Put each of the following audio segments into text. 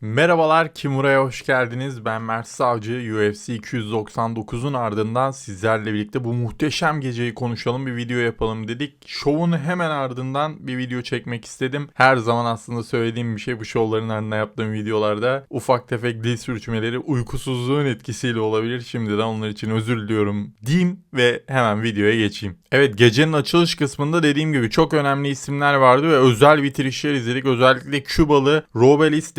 Merhabalar Kimura'ya hoş geldiniz. Ben Mert Savcı. UFC 299'un ardından sizlerle birlikte bu muhteşem geceyi konuşalım bir video yapalım dedik. Şovun hemen ardından bir video çekmek istedim. Her zaman aslında söylediğim bir şey bu şovların ardından yaptığım videolarda ufak tefek dil sürçmeleri uykusuzluğun etkisiyle olabilir. Şimdiden onlar için özür diliyorum diyeyim ve hemen videoya geçeyim. Evet gecenin açılış kısmında dediğim gibi çok önemli isimler vardı ve özel bitirişler izledik. Özellikle Kübalı Robelis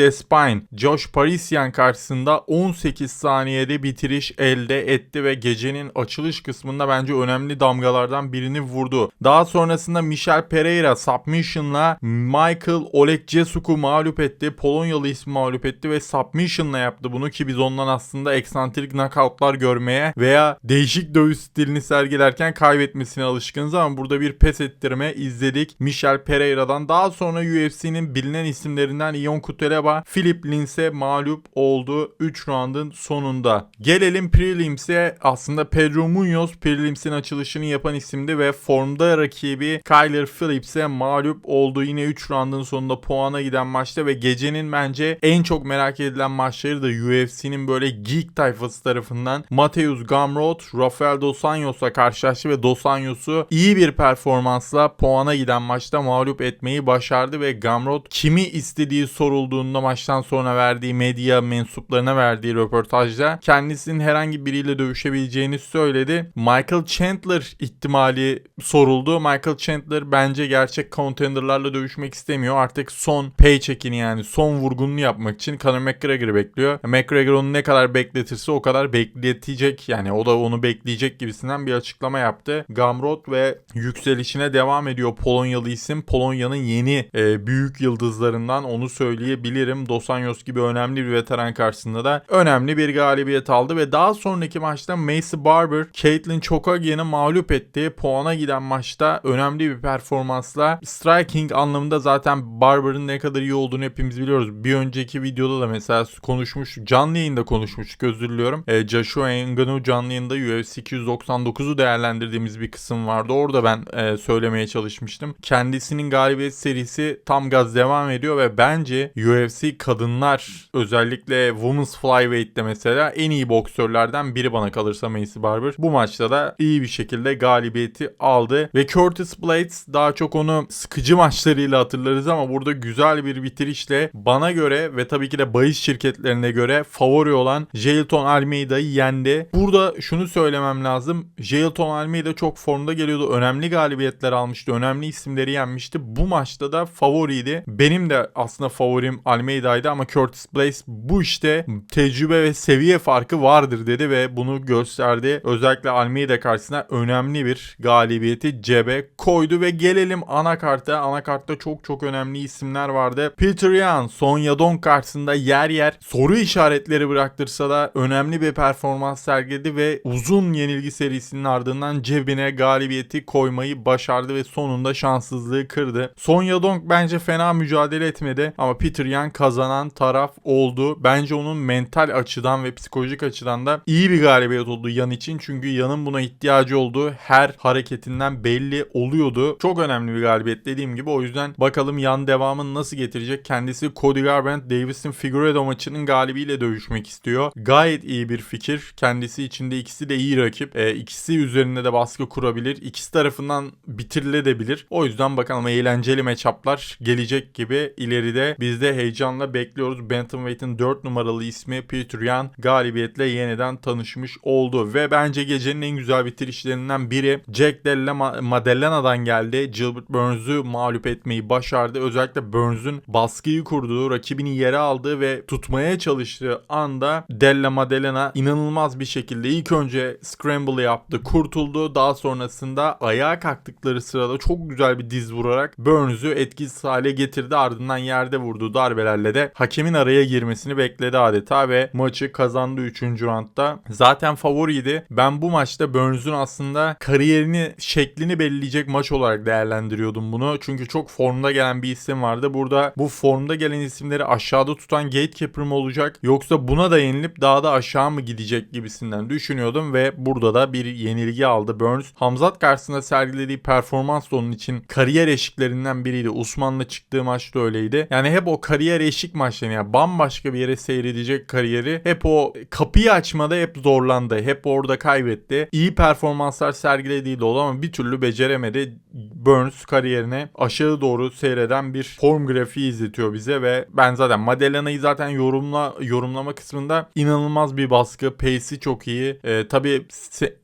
Despine Josh Parisian karşısında 18 saniyede bitiriş elde etti ve gecenin açılış kısmında bence önemli damgalardan birini vurdu. Daha sonrasında Michel Pereira submission'la Michael Olekjesuk'u mağlup etti. Polonyalı ismi mağlup etti ve submission'la yaptı bunu ki biz ondan aslında eksantrik knockoutlar görmeye veya değişik dövüş stilini sergilerken kaybetmesine alışkınız ama burada bir pes ettirme izledik Michel Pereira'dan. Daha sonra UFC'nin bilinen isimlerinden Ion Kuteleba, Philip Linds'e mağlup oldu 3 roundun sonunda. Gelelim Prelims'e. Aslında Pedro Munoz Prelims'in açılışını yapan isimdi ve formda rakibi Kyler Phillips'e mağlup oldu. Yine 3 roundun sonunda puana giden maçta ve gecenin bence en çok merak edilen maçları da UFC'nin böyle geek tayfası tarafından Mateus Gamrot, Rafael Dos Anjos'la karşılaştı ve Dos Anjos'u iyi bir performansla puana giden maçta mağlup etmeyi başardı ve Gamrot kimi istediği sorulduğunda maçtan sonra verdiği medya mensuplarına verdiği röportajda kendisinin herhangi biriyle dövüşebileceğini söyledi. Michael Chandler ihtimali soruldu. Michael Chandler bence gerçek contenderlarla dövüşmek istemiyor. Artık son paycheck'ini yani son vurgununu yapmak için Conor McGregor'ı bekliyor. McGregor onu ne kadar bekletirse o kadar bekletecek. Yani o da onu bekleyecek gibisinden bir açıklama yaptı. Gamrot ve yükselişine devam ediyor Polonyalı isim. Polonya'nın yeni e, büyük yıldızlarından onu söyleyebilirim. Dos Anjos gibi önemli bir veteran karşısında da önemli bir galibiyet aldı ve daha sonraki maçta Macy Barber Caitlin Chokagian'ı mağlup etti. Puana giden maçta önemli bir performansla striking anlamında zaten Barber'ın ne kadar iyi olduğunu hepimiz biliyoruz. Bir önceki videoda da mesela konuşmuş, canlı yayında konuşmuştuk özür diliyorum. E, Joshua Ngannou canlı yayında UFC 299'u değerlendirdiğimiz bir kısım vardı. Orada ben e, söylemeye çalışmıştım. Kendisinin galibiyet serisi tam gaz devam ediyor ve bence UFC kadınlar özellikle Women's Flyweight'te mesela en iyi boksörlerden biri bana kalırsa Macy Barber. Bu maçta da iyi bir şekilde galibiyeti aldı ve Curtis Blades daha çok onu sıkıcı maçlarıyla hatırlarız ama burada güzel bir bitirişle bana göre ve tabii ki de bahis şirketlerine göre favori olan Jailton Almeida'yı yendi. Burada şunu söylemem lazım. Jailton Almeida çok formda geliyordu. Önemli galibiyetler almıştı. Önemli isimleri yenmişti. Bu maçta da favoriydi. Benim de aslında favorim Almeida'ydı ama Curtis Blaze bu işte tecrübe ve seviye farkı vardır dedi ve bunu gösterdi. Özellikle Almeida karşısında önemli bir galibiyeti cebe koydu ve gelelim anakarta. Anakartta çok çok önemli isimler vardı. Peter Yan, Sonya Don karşısında yer yer soru işaretleri bıraktırsa da önemli bir performans sergiledi ve uzun yenilgi serisinin ardından cebine galibiyeti koymayı başardı ve sonunda şanssızlığı kırdı. Sonya Dong bence fena mücadele etmedi ama Peter Yan kazanan taraf oldu. Bence onun mental açıdan ve psikolojik açıdan da iyi bir galibiyet oldu Yan için. Çünkü Yan'ın buna ihtiyacı olduğu her hareketinden belli oluyordu. Çok önemli bir galibiyet dediğim gibi. O yüzden bakalım Yan devamını nasıl getirecek. Kendisi Cody Garbrandt Davis'in Figueredo maçının galibiyle dövüşmek istiyor. Gayet iyi bir fikir. Kendisi içinde ikisi de iyi rakip. E, ikisi üzerinde de baskı kurabilir. İkisi tarafından bitirilebilir. O yüzden bakalım eğlenceli matchuplar gelecek gibi ileride biz de heyecanla bekliyoruz. Bantamweight'in 4 numaralı ismi Peter Yan galibiyetle yeniden tanışmış oldu ve bence gecenin en güzel bitirişlerinden biri Jack Della Madellana'dan geldi. Gilbert Burns'u mağlup etmeyi başardı. Özellikle Burns'un baskıyı kurduğu, rakibini yere aldığı ve tutmaya çalıştığı anda Della Madellana inanılmaz bir şekilde ilk önce scramble yaptı, kurtuldu. Daha sonrasında ayağa kalktıkları sırada çok güzel bir diz vurarak Burns'u etkisiz hale getirdi. Ardından yerde vurduğu darbelerle de hakemin araya girmesini bekledi adeta ve maçı kazandı 3. roundda. Zaten favoriydi. Ben bu maçta Burns'un aslında kariyerini, şeklini belirleyecek maç olarak değerlendiriyordum bunu. Çünkü çok formda gelen bir isim vardı. Burada bu formda gelen isimleri aşağıda tutan gatekeeper mı olacak yoksa buna da yenilip daha da aşağı mı gidecek gibisinden düşünüyordum ve burada da bir yenilgi aldı Burns. Hamzat karşısında sergilediği performans da onun için kariyer eşiklerinden biriydi. Usman'la çıktığı maçta öyleydi. Yani hep o kariyer eşik maç maçlarını yani bambaşka bir yere seyredecek kariyeri hep o kapıyı açmada hep zorlandı. Hep orada kaybetti. İyi performanslar sergilediği de ama bir türlü beceremedi. Burns kariyerine aşağı doğru seyreden bir form grafiği izletiyor bize ve ben zaten Madellana'yı zaten yorumla yorumlama kısmında inanılmaz bir baskı. Pace'i çok iyi. Ee, tabii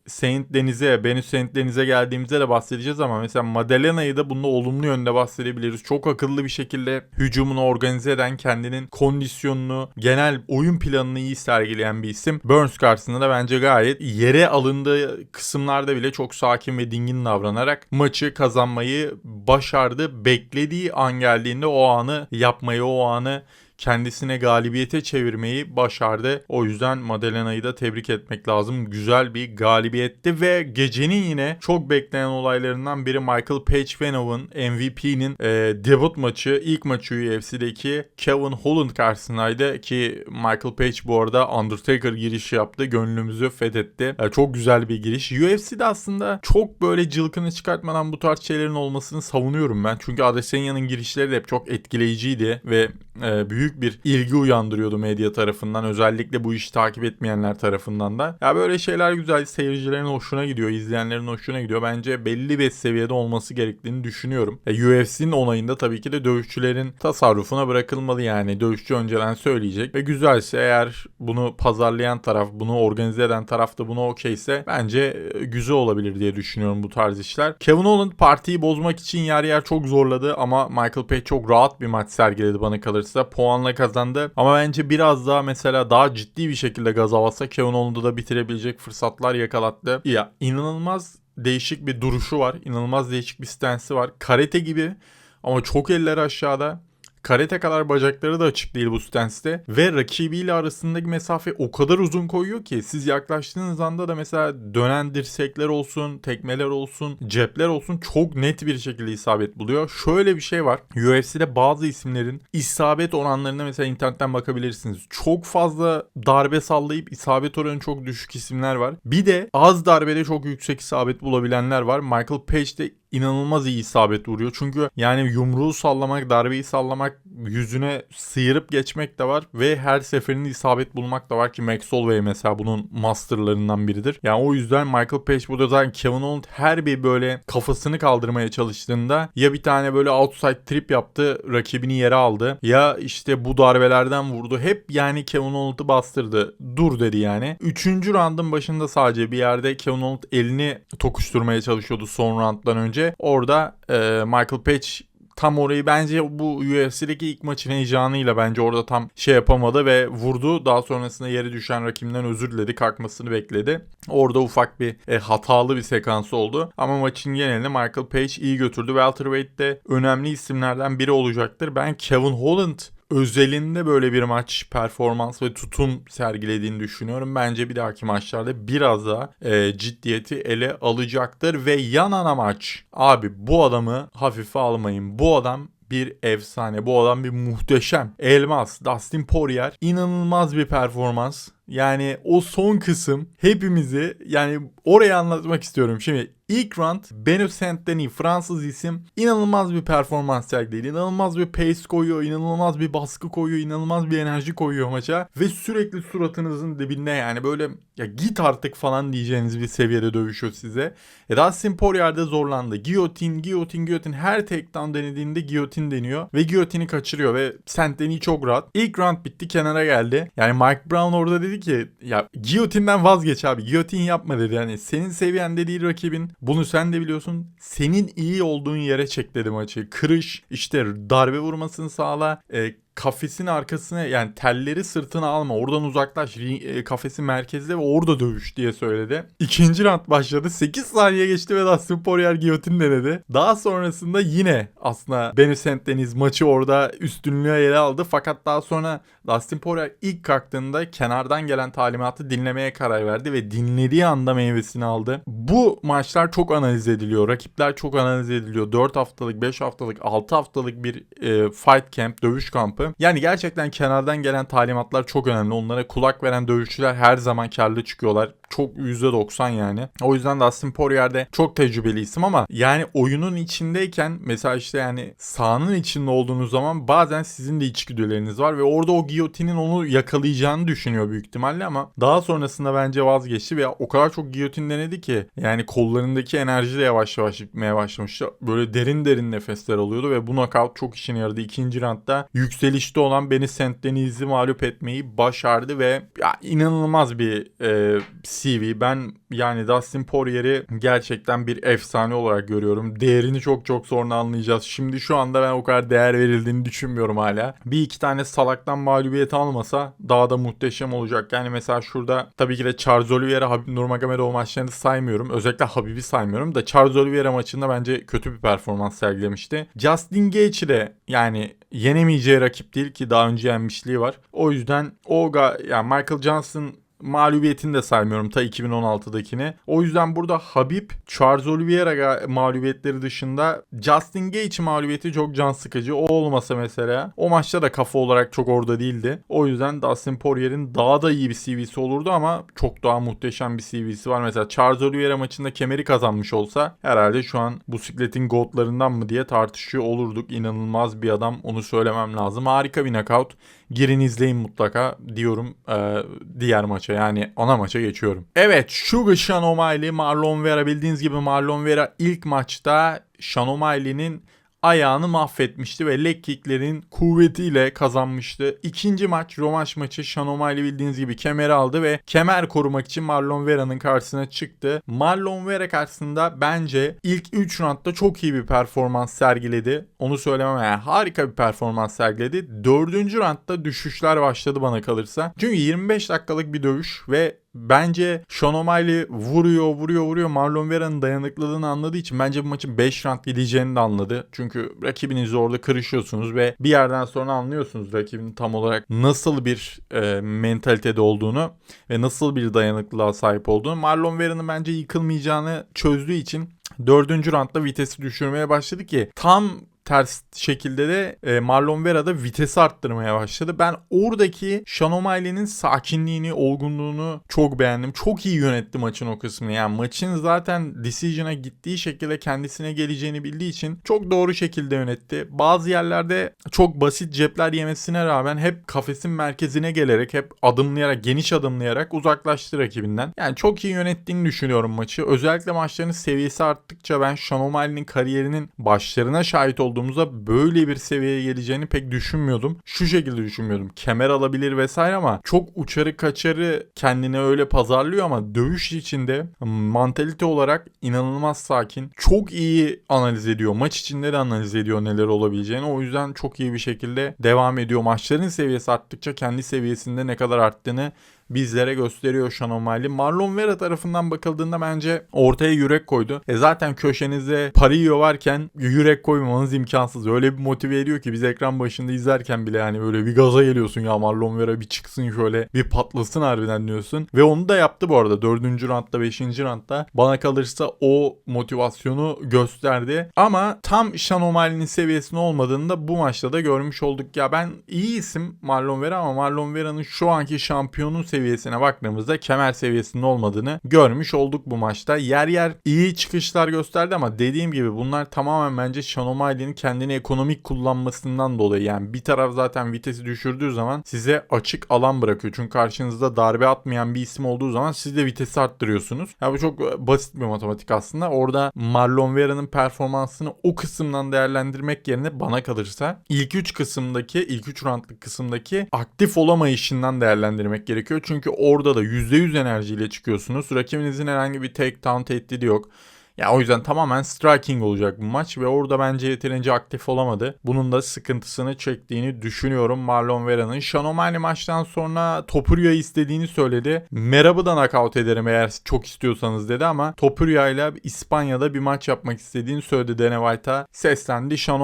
Saint Deniz'e, Benus Saint Deniz'e geldiğimizde de bahsedeceğiz ama mesela Madellana'yı da bunda olumlu yönde bahsedebiliriz. Çok akıllı bir şekilde hücumunu organize eden, kendinin kondisyonunu, genel oyun planını iyi sergileyen bir isim. Burns karşısında da bence gayet yere alındığı kısımlarda bile çok sakin ve dingin davranarak maçı kazanmayı başardı. Beklediği an geldiğinde o anı yapmayı, o anı kendisine galibiyete çevirmeyi başardı. O yüzden Madelena'yı da tebrik etmek lazım. Güzel bir galibiyetti ve gecenin yine çok beklenen olaylarından biri Michael Page Venov'un MVP'nin e, debut maçı, ilk maçı UFC'deki Kevin Holland karşısındaydı ki Michael Page bu arada Undertaker girişi yaptı. Gönlümüzü fethetti. Yani çok güzel bir giriş. UFC'de aslında çok böyle cılkını çıkartmadan bu tarz şeylerin olmasını savunuyorum ben. Çünkü Adesanya'nın girişleri de hep çok etkileyiciydi ve e, büyük bir ilgi uyandırıyordu medya tarafından. Özellikle bu işi takip etmeyenler tarafından da. Ya böyle şeyler güzel. Seyircilerin hoşuna gidiyor. izleyenlerin hoşuna gidiyor. Bence belli bir seviyede olması gerektiğini düşünüyorum. E, UFC'nin onayında tabii ki de dövüşçülerin tasarrufuna bırakılmalı yani. Dövüşçü önceden söyleyecek ve güzelse eğer bunu pazarlayan taraf, bunu organize eden taraf da buna okeyse bence e, güzel olabilir diye düşünüyorum bu tarz işler. Kevin Holland partiyi bozmak için yer yer çok zorladı ama Michael Page çok rahat bir maç sergiledi bana kalırsa. Puanla kazandı. Ama bence biraz daha mesela daha ciddi bir şekilde gaz alsa Kevin Holland'ı da bitirebilecek fırsatlar yakalattı. Ya inanılmaz değişik bir duruşu var. İnanılmaz değişik bir stansı var. Karate gibi ama çok eller aşağıda. Karate kadar bacakları da açık değil bu stance'te. Ve rakibiyle arasındaki mesafe o kadar uzun koyuyor ki siz yaklaştığınız anda da mesela dönen dirsekler olsun, tekmeler olsun, cepler olsun çok net bir şekilde isabet buluyor. Şöyle bir şey var. UFC'de bazı isimlerin isabet oranlarına mesela internetten bakabilirsiniz. Çok fazla darbe sallayıp isabet oranı çok düşük isimler var. Bir de az darbede çok yüksek isabet bulabilenler var. Michael Page de inanılmaz iyi isabet vuruyor. Çünkü yani yumruğu sallamak, darbeyi sallamak, yüzüne sıyırıp geçmek de var ve her seferinde isabet bulmak da var ki Max Holloway mesela bunun masterlarından biridir. Yani o yüzden Michael Page burada zaten Kevin Holland her bir böyle kafasını kaldırmaya çalıştığında ya bir tane böyle outside trip yaptı, rakibini yere aldı ya işte bu darbelerden vurdu. Hep yani Kevin Holland'ı bastırdı. Dur dedi yani. Üçüncü roundın başında sadece bir yerde Kevin Holland elini tokuşturmaya çalışıyordu son rounddan önce önce orada e, Michael Page tam orayı bence bu UFC'deki ilk maçın heyecanıyla bence orada tam şey yapamadı ve vurdu. Daha sonrasında yere düşen rakibinden özür diledi. Kalkmasını bekledi. Orada ufak bir e, hatalı bir sekans oldu. Ama maçın genelini Michael Page iyi götürdü. Welterweight'te önemli isimlerden biri olacaktır. Ben Kevin Holland özelinde böyle bir maç performans ve tutum sergilediğini düşünüyorum. Bence bir dahaki maçlarda biraz daha e, ciddiyeti ele alacaktır ve yan ana maç. Abi bu adamı hafife almayın. Bu adam bir efsane. Bu adam bir muhteşem. Elmas, Dustin Poirier inanılmaz bir performans. Yani o son kısım hepimizi yani oraya anlatmak istiyorum. Şimdi ilk round Beno Saint Denis Fransız isim inanılmaz bir performans sergiledi. İnanılmaz bir pace koyuyor, inanılmaz bir baskı koyuyor, inanılmaz bir enerji koyuyor maça ve sürekli suratınızın dibinde yani böyle ya git artık falan diyeceğiniz bir seviyede dövüşüyor size. E, Dustin Poirier'de zorlandı. Giyotin, giyotin, giyotin her takedown denediğinde giyotin deniyor ve giyotini kaçırıyor ve Saint Denis çok rahat. İlk round bitti kenara geldi. Yani Mike Brown orada dedi ki ya giyotinden vazgeç abi. Giyotin yapma dedi. Yani senin seviyende değil rakibin. Bunu sen de biliyorsun. Senin iyi olduğun yere çek dedi maçı. Kırış, işte darbe vurmasını sağla. E, kafesin arkasına yani telleri sırtına alma oradan uzaklaş e, kafesi merkezde ve orada dövüş diye söyledi. İkinci round başladı 8 saniye geçti ve Dustin Poirier giyotin denedi. Daha sonrasında yine aslında Benny St. Deniz maçı orada üstünlüğe ele aldı fakat daha sonra Dustin Poirier ilk kalktığında kenardan gelen talimatı dinlemeye karar verdi ve dinlediği anda meyvesini aldı. Bu maçlar çok analiz ediliyor. Rakipler çok analiz ediliyor. 4 haftalık, 5 haftalık, 6 haftalık bir e, fight camp, dövüş kampı kampı. Yani gerçekten kenardan gelen talimatlar çok önemli. Onlara kulak veren dövüşçüler her zaman karlı çıkıyorlar. Çok %90 yani. O yüzden Dustin Poirier'de çok tecrübeli isim ama yani oyunun içindeyken mesela işte yani sahanın içinde olduğunuz zaman bazen sizin de içgüdüleriniz var ve orada o giyotinin onu yakalayacağını düşünüyor büyük ihtimalle ama daha sonrasında bence vazgeçti ve o kadar çok giyotin denedi ki yani kollarındaki enerji de yavaş yavaş bitmeye başlamıştı. Böyle derin derin nefesler alıyordu ve bu knockout çok işine yaradı. İkinci roundda yükselişte olan beni St. Denis'i mağlup etmeyi başardı ve ya inanılmaz bir e, CV. Ben yani Dustin Poirier'i gerçekten bir efsane olarak görüyorum. Değerini çok çok sonra anlayacağız. Şimdi şu anda ben o kadar değer verildiğini düşünmüyorum hala. Bir iki tane salaktan mağlubiyet almasa daha da muhteşem olacak. Yani mesela şurada tabii ki de Charles Oliveira, Habib Nurmagomedov maçlarını saymıyorum. Özellikle Habib'i saymıyorum da Charles Oliveira maçında bence kötü bir performans sergilemişti. Justin Gaethje de yani yenemeyeceği rakip değil ki daha önce yenmişliği var. O yüzden o yani Michael Johnson mağlubiyetini de saymıyorum ta 2016'dakini. O yüzden burada Habib, Charles Oliveira mağlubiyetleri dışında Justin Gaethje mağlubiyeti çok can sıkıcı. O olmasa mesela o maçta da kafa olarak çok orada değildi. O yüzden Dustin Poirier'in daha da iyi bir CV'si olurdu ama çok daha muhteşem bir CV'si var. Mesela Charles Oliveira maçında kemeri kazanmış olsa herhalde şu an bu sikletin goatlarından mı diye tartışıyor olurduk. İnanılmaz bir adam onu söylemem lazım. Harika bir knockout. Girin izleyin mutlaka diyorum e, diğer maça yani ana maça geçiyorum. Evet Sugar Sean O'Malley Marlon Vera bildiğiniz gibi Marlon Vera ilk maçta Sean O'Malley'nin ayağını mahvetmişti ve leg kicklerin kuvvetiyle kazanmıştı. İkinci maç rövanş maçı Sean O'Malley bildiğiniz gibi kemeri aldı ve kemer korumak için Marlon Vera'nın karşısına çıktı. Marlon Vera karşısında bence ilk 3 roundda çok iyi bir performans sergiledi. Onu söylemem yani harika bir performans sergiledi. Dördüncü roundda düşüşler başladı bana kalırsa. Çünkü 25 dakikalık bir dövüş ve Bence Sean O'Malley vuruyor vuruyor vuruyor Marlon Vera'nın dayanıklılığını anladığı için bence bu maçın 5 round gideceğini de anladı. Çünkü rakibinizle orada kırışıyorsunuz ve bir yerden sonra anlıyorsunuz rakibin tam olarak nasıl bir e, mentalitede olduğunu ve nasıl bir dayanıklılığa sahip olduğunu. Marlon Vera'nın bence yıkılmayacağını çözdüğü için Dördüncü roundda vitesi düşürmeye başladı ki tam ters şekilde de e, Marlon Vera da vitesi arttırmaya başladı. Ben oradaki Sean O'Malley'nin sakinliğini, olgunluğunu çok beğendim. Çok iyi yönetti maçın o kısmını. Yani maçın zaten decision'a gittiği şekilde kendisine geleceğini bildiği için çok doğru şekilde yönetti. Bazı yerlerde çok basit cepler yemesine rağmen hep kafesin merkezine gelerek, hep adımlayarak, geniş adımlayarak uzaklaştı rakibinden. Yani çok iyi yönettiğini düşünüyorum maçı. Özellikle maçların seviyesi arttıkça ben Sean O'Malley'nin kariyerinin başlarına şahit oldum olduğumuzda böyle bir seviyeye geleceğini pek düşünmüyordum. Şu şekilde düşünmüyordum. Kemer alabilir vesaire ama çok uçarı kaçarı kendine öyle pazarlıyor ama dövüş içinde mantalite olarak inanılmaz sakin. Çok iyi analiz ediyor. Maç içinde de analiz ediyor neler olabileceğini. O yüzden çok iyi bir şekilde devam ediyor. Maçların seviyesi arttıkça kendi seviyesinde ne kadar arttığını bizlere gösteriyor Sean O'Malley. Marlon Vera tarafından bakıldığında bence ortaya yürek koydu. E zaten köşenizde Parillo varken yürek koymamanız imkansız. Öyle bir motive ediyor ki biz ekran başında izlerken bile yani böyle bir gaza geliyorsun ya Marlon Vera bir çıksın şöyle bir patlasın harbiden diyorsun. Ve onu da yaptı bu arada. Dördüncü roundda, beşinci roundda. Bana kalırsa o motivasyonu gösterdi. Ama tam Sean O'Malley'nin seviyesinde olmadığını da bu maçta da görmüş olduk. Ya ben iyi isim Marlon Vera ama Marlon Vera'nın şu anki şampiyonun seviyesine baktığımızda kemer seviyesinde olmadığını görmüş olduk bu maçta. Yer yer iyi çıkışlar gösterdi ama dediğim gibi bunlar tamamen bence Sean O'Malley'nin kendini ekonomik kullanmasından dolayı. Yani bir taraf zaten vitesi düşürdüğü zaman size açık alan bırakıyor. Çünkü karşınızda darbe atmayan bir isim olduğu zaman siz de vitesi arttırıyorsunuz. Ya bu çok basit bir matematik aslında. Orada Marlon Vera'nın performansını o kısımdan değerlendirmek yerine bana kalırsa ilk 3 kısımdaki, ilk 3 roundlık kısımdaki aktif olamayışından değerlendirmek gerekiyor. Çünkü orada da %100 enerjiyle çıkıyorsunuz. Rakibinizin herhangi bir takedown tehdidi yok. Ya o yüzden tamamen striking olacak bu maç ve orada bence yeterince aktif olamadı. Bunun da sıkıntısını çektiğini düşünüyorum Marlon Vera'nın. Sean maçtan sonra Topuria'yı istediğini söyledi. Merab'ı da knockout ederim eğer çok istiyorsanız dedi ama Topuria ile İspanya'da bir maç yapmak istediğini söyledi Dana White'a. Seslendi Sean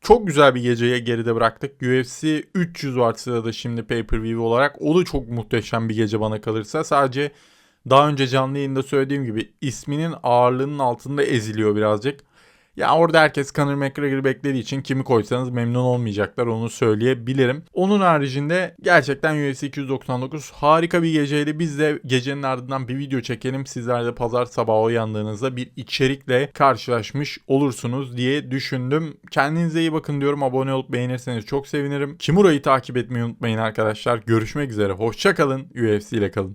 Çok güzel bir geceye geride bıraktık. UFC 300 var sırada şimdi pay-per-view olarak. O da çok muhteşem bir gece bana kalırsa. Sadece daha önce canlı yayında söylediğim gibi isminin ağırlığının altında eziliyor birazcık. Ya orada herkes Conor McGregor beklediği için kimi koysanız memnun olmayacaklar onu söyleyebilirim. Onun haricinde gerçekten UFC 299 harika bir geceydi. Biz de gecenin ardından bir video çekelim. Sizler de pazar sabahı uyandığınızda bir içerikle karşılaşmış olursunuz diye düşündüm. Kendinize iyi bakın diyorum. Abone olup beğenirseniz çok sevinirim. Kimura'yı takip etmeyi unutmayın arkadaşlar. Görüşmek üzere. Hoşçakalın. UFC ile kalın.